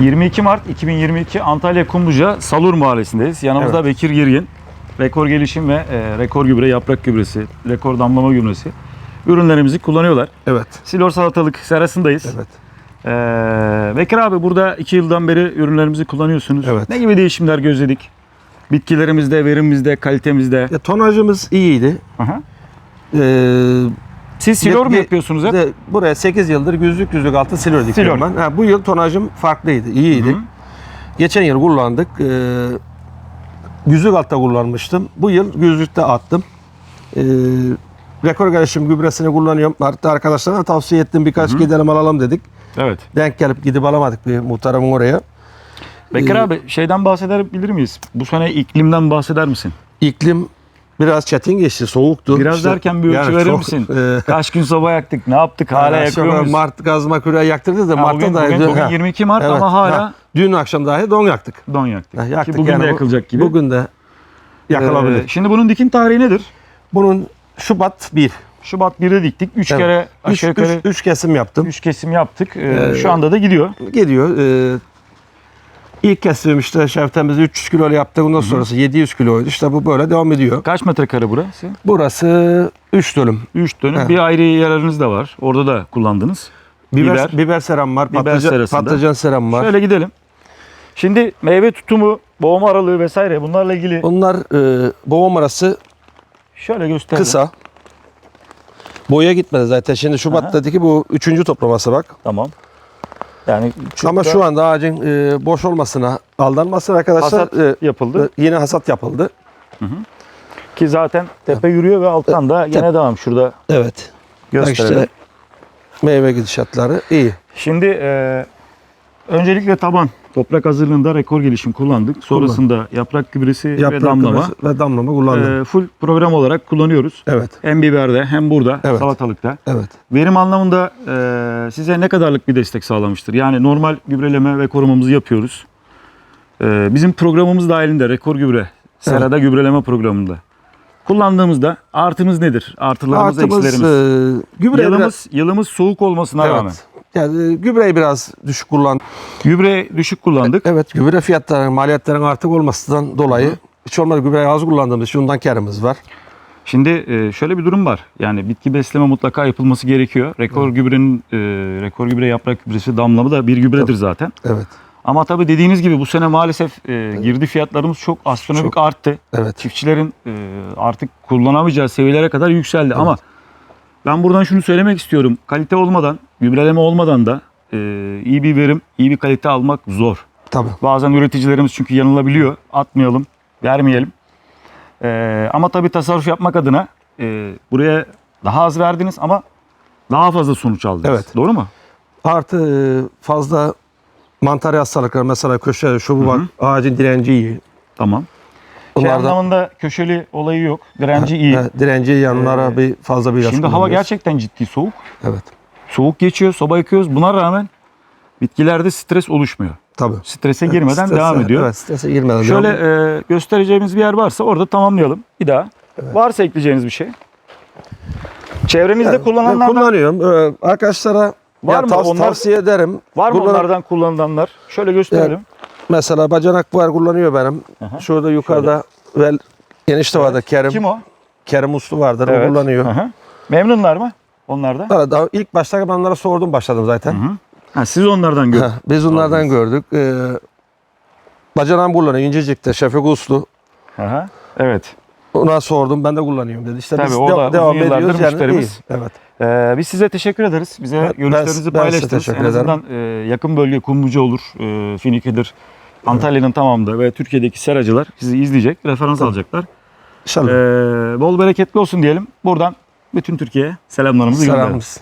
22 Mart 2022 Antalya Kumluca Salur Mahallesi'ndeyiz. Yanımızda Evet. Bekir Girgin. Rekor gelişim ve e, rekor gübre, yaprak gübresi, rekor damlama gübresi ürünlerimizi kullanıyorlar. Evet. Silor salatalık serasındayız. Evet. Ee, Bekir abi burada 2 yıldan beri ürünlerimizi kullanıyorsunuz. Evet. Ne gibi değişimler gözledik? Bitkilerimizde, verimimizde, kalitemizde. Ya, tonajımız iyiydi. Aha. Ee, Siz silor mu yapıyorsunuz hep? de buraya 8 yıldır yüzlük yüzlük altı silor dikiyorum Silor. ben. Ha, bu yıl tonajım farklıydı, iyiydi. Hı hı. Geçen yıl kullandık. Ee, yüzlük altta kullanmıştım. Bu yıl yüzlükte attım. Ee, rekor gelişim gübresini kullanıyorum. Hatta arkadaşlarına tavsiye ettim birkaç gidelim alalım dedik. Evet. Denk gelip gidip alamadık bir muhtarımın oraya. Bekir Ee, abi şeyden bahsedebilir miyiz? Bu sene iklimden bahseder misin? İklim biraz çetin geçti, soğuktu. Biraz İşte, derken bir ölçü yani verir çok, misin? e, Kaç gün soba yaktık, ne yaptık, hala Yani yakıyor muyuz? Mart gazma küreği yaktırdı da Ha, Mart'ta bugün, da bugün, bugün Ha, 22 Mart evet, ama hala ha. Dün akşam dahi don yaktık. don yaktık. Ha, yaktık Ki bugün yani de yakılacak gibi. Bugün de yakılabilir. Ee, şimdi bunun dikim tarihi nedir? Bunun Şubat 1. Şubat 1'de diktik. 3 Evet. kere 3 aşağı yukarı 3 kesim yaptım. kesim yaptık. Ee, Ee, şu anda da gidiyor. Gidiyor. Ee, ilk kesim işte şeftemizi 300 kilo yaptık. Ondan sonrası 700 kiloydu. İşte bu böyle devam ediyor. Kaç metrekare burası? Burası 3 dönüm. 3 dönüm. Evet. Bir ayrı yerleriniz de var. Orada da kullandınız. Biber, Biber. biber, seram var. Biber patlıcan, serasında. patlıcan seram var. Şöyle gidelim. Şimdi meyve tutumu, boğum aralığı vesaire bunlarla ilgili Onlar e, boğum arası şöyle gösterelim. kısa. Boya gitmedi zaten. Şimdi Şubat'taki bu üçüncü toplaması bak. Tamam. Yani çok Ama da şu anda ağacın e, boş olmasına, aldanmasına arkadaşlar hasat e, yapıldı. yine hasat yapıldı. Ki zaten tepe yürüyor ve alttan da gene devam. Şurada Evet. Bak gösterelim. işte meyve gidişatları iyi. Şimdi e, öncelikle taban toprak hazırlığında rekor gelişim kullandık. Sonrasında yaprak gübresi Yaprak ve damlama. gübresi ve damlama kullandım. E, full program olarak kullanıyoruz. evet. Hem biberde hem burada Evet. salatalıkta. Evet. Verim anlamında e, size ne kadarlık bir destek sağlamıştır? Yani normal gübreleme ve korumamızı yapıyoruz. E, bizim programımız dahilinde rekor gübre, serada gübreleme programında. Kullandığımızda artımız nedir? Artılarımız, Artımız eksilerimiz. e, gübre Yılımız, yılımız soğuk olmasına rağmen. evet. Yani e, gübreyi biraz düşük kullandık. Gübre düşük kullandık. Evet gübre fiyatları, maliyetlerin artık olmasından dolayı hiç olmadı gübreyi az kullandığımız için ondan karımız var. Şimdi e, şöyle bir durum var. Yani bitki besleme mutlaka yapılması gerekiyor. Rekor gübrenin e, rekor gübre yaprak gübresi damlama da bir gübredir zaten. Evet. Ama tabii dediğiniz gibi bu sene maalesef e, girdi fiyatlarımız çok astronomik arttı. Evet. Çiftçilerin e, artık kullanamayacağı seviyelere kadar yükseldi. Ama ben buradan şunu söylemek istiyorum. Kalite olmadan, gübreleme olmadan da e, iyi bir verim, iyi bir kalite almak zor. Tabii. Bazen üreticilerimiz çünkü yanılabiliyor. Atmayalım, vermeyelim. E, ama tabii tasarruf yapmak adına e, buraya daha az verdiniz ama daha fazla sonuç aldınız. Evet. Doğru mu? Artı e, fazla mantar hastalıkları mesela köşe şu bu bak ağacın direnci iyi. Tamam. Şey Bunlardan anlamında köşeli olayı yok. Direnci iyi. Evet, direnci yanlara Ee, bir fazla bir ilaç Şimdi hava gerçekten ciddi soğuk. Evet. Soğuk geçiyor, soba yakıyoruz. Buna rağmen bitkilerde stres oluşmuyor. Tabii. Strese girmeden Strese- devam ediyor. Evet strese girmeden Şöyle e, göstereceğimiz bir yer varsa orada tamamlayalım. Bir daha. Varsa ekleyeceğiniz bir şey. Çevrenizde Yani ben kullananlar kullanıyorum. Ee, arkadaşlara Var ya mı tav- onlar? tavsiye ederim. var mı Kullan- onlardan kullanılanlar? Şöyle gösterelim. Mesela bacanak var kullanıyor benim. Aha. Şurada yukarıda ve enişte vardı Kerim. Kim o? Kerim Uslu vardır o Evet. kullanıyor. Aha. Memnunlar mı? Onlarda. Daha, daha ilk başta ben onlara sordum başladım zaten. Hı. Ha, siz onlardan görün. Heh, Biz onlardan gördük. Ee, bacanağım kullanıyor İncecik'te Şefik Uslu. Aha. Evet. Ona sordum ben de kullanıyorum dedi. İşte Tabii, biz o de- da uzun devam ediyoruz yani. müşterimiz. iyi. Evet. Ee, biz size teşekkür ederiz. Bize Ben- görüşlerinizi ben paylaştınız. en azından e, yakın bölge Kumluca olur, e, Finike'dir, Antalya'nın tamamında ve Türkiye'deki seracılar sizi izleyecek, referans alacaklar. İnşallah. Ee, bol bereketli olsun diyelim. Buradan bütün Türkiye'ye selamlarımızı gönderelim. Selamımız.